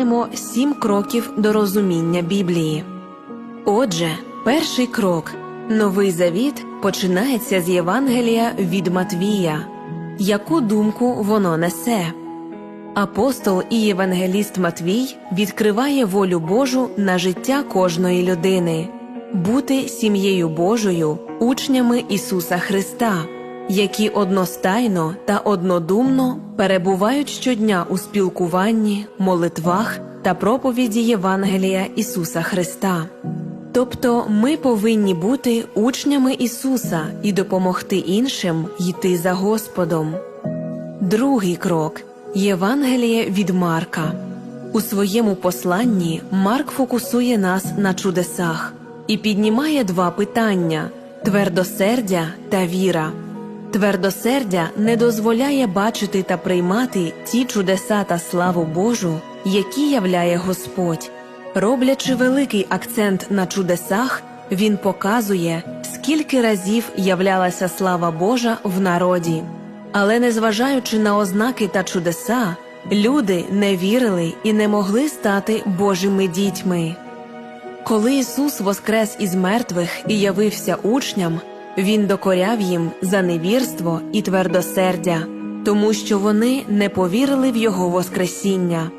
Маємо сім кроків до розуміння Біблії. Отже, перший крок Новий Завіт починається з Євангелія від Матвія. Яку думку воно несе? Апостол і євангеліст Матвій відкриває волю Божу на життя кожної людини, бути сім'єю Божою, учнями Ісуса Христа, які одностайно та однодумно перебувають щодня у спілкуванні, молитвах та проповіді Євангелія Ісуса Христа. Тобто ми повинні бути учнями Ісуса і допомогти іншим йти за Господом. Другий крок Євангеліє від Марка. У своєму посланні Марк фокусує нас на чудесах і піднімає два питання твердосердя та віра. Твердосердя не дозволяє бачити та приймати ті чудеса та славу Божу, які являє Господь. Роблячи великий акцент на чудесах, він показує, скільки разів являлася слава Божа в народі. Але незважаючи на ознаки та чудеса, люди не вірили і не могли стати Божими дітьми. Коли Ісус воскрес із мертвих і явився учням, Він докоряв їм за невірство і твердосердя, тому що вони не повірили в Його Воскресіння.